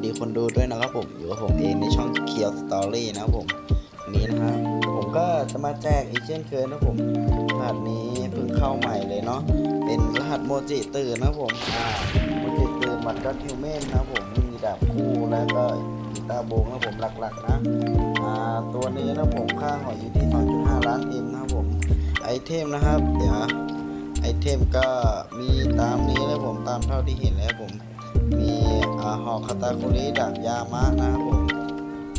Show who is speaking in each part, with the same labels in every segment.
Speaker 1: สดีคนดูด้วยนะครับผมอยู่กับผมเองในช่องเคียวสตอรี่นะครับผมนี้นะครับผมก็จะมาแจกอีกเช่นเคยนะผมรหัสนี้เพิ่งเข้าใหม่เลยเนาะเป็นรหัสโมจิตื่นนะผมอ่าโมจิตื่นบัตรก็ฮิวแมนนะผมมีดาบคู่แล้วก็กีตาร์โบงนะผมหลักๆนะอ่าตัวนี้นะผมค่าหอยอยู่ที่ 2.5 ล้านเอ็มนะผมไอเทมนะครับเดี๋ยวไอเทมก็มีตามนี้เลยผมตามเท่าที่เห็นแล้วผมมี หอกคาตาคุริดาบยามะนะครับผม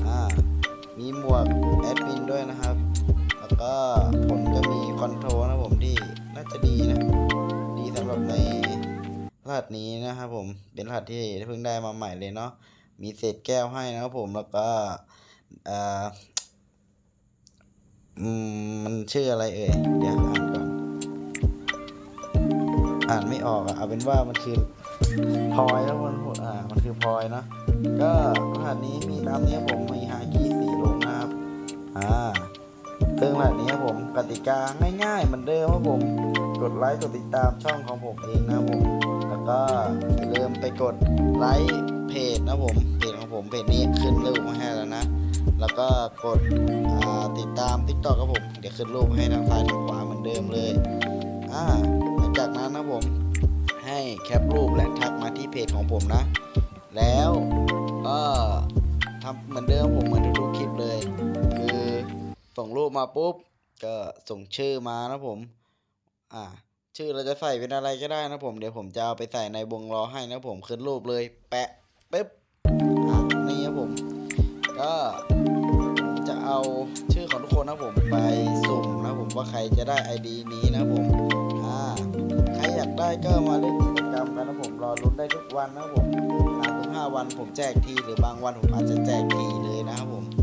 Speaker 1: อ่ามีหมวกแอดมินด้วยนะครับ แล้วก็ผลก็มีคอนโทรลนะผมที่น่าจะดีนะ ดีสำหรับในรหัสนี้นะครับผมเป็นรหัสที่เพิ่งได้มาใหม่เลยเนาะมีเศษแก้วให้นะครับผมแล้วก็อ่าอืมมันชื่ออะไรเอ่ยเดี๋ยวอ่านก่อนอ่านไม่ออกอะเอาเป็นว่ามันคือ พลอยแล้วมันอ่ามันคือพลอยเนะก็รหัสนี้มีตามนี้ผมมีฮาคีสี่ลงนะครับอ่าซึ่งรหัสนี้ผมกติกาง่ายๆเหมือนเดิมครับผมกดไลค์กดติดตามช่องของผมเองนะผมแล้วก็อย่าลืมไปกดไลค์เพจนะผมเพจของผมเพจนี้ขึ้นรูปมาให้แล้วนะแล้วก็กดติดตาม t ิ k t o k ครับผม เดี๋ยวขึ้นรูปให้ทางซ้ายทางขวาเหมือนเดิมเลย อ่า ปรูปและทักมาที่เพจของผมนะ แล้วก็ทำเหมือนเดิมผมเหมือนทุกๆคลิปเลย คือส่งรูปมาปุ๊บ ก็ส่งชื่อมานะผม อ่า ชื่อเราจะใส่เป็นอะไรก็ได้นะผม เดี๋ยวผมจะเอาไปใส่ในวงล้อให้นะผมขึ้นรูปเลย แปะปึ๊บอ่านี่ครับผม ก็จะเอาชื่อของทุกคนนะผมไปสุ่มนะผมว่าใครจะได้ ID นี้นะผม อ่า ใครอยากได้ก็มาเล่นกิจ กันนะผมรอลุ้นได้ทุกวันนะผมสามถึงห้าวันผมแจกทีหรือบางวันผมอาจจะแจกทีเลยนะครับผม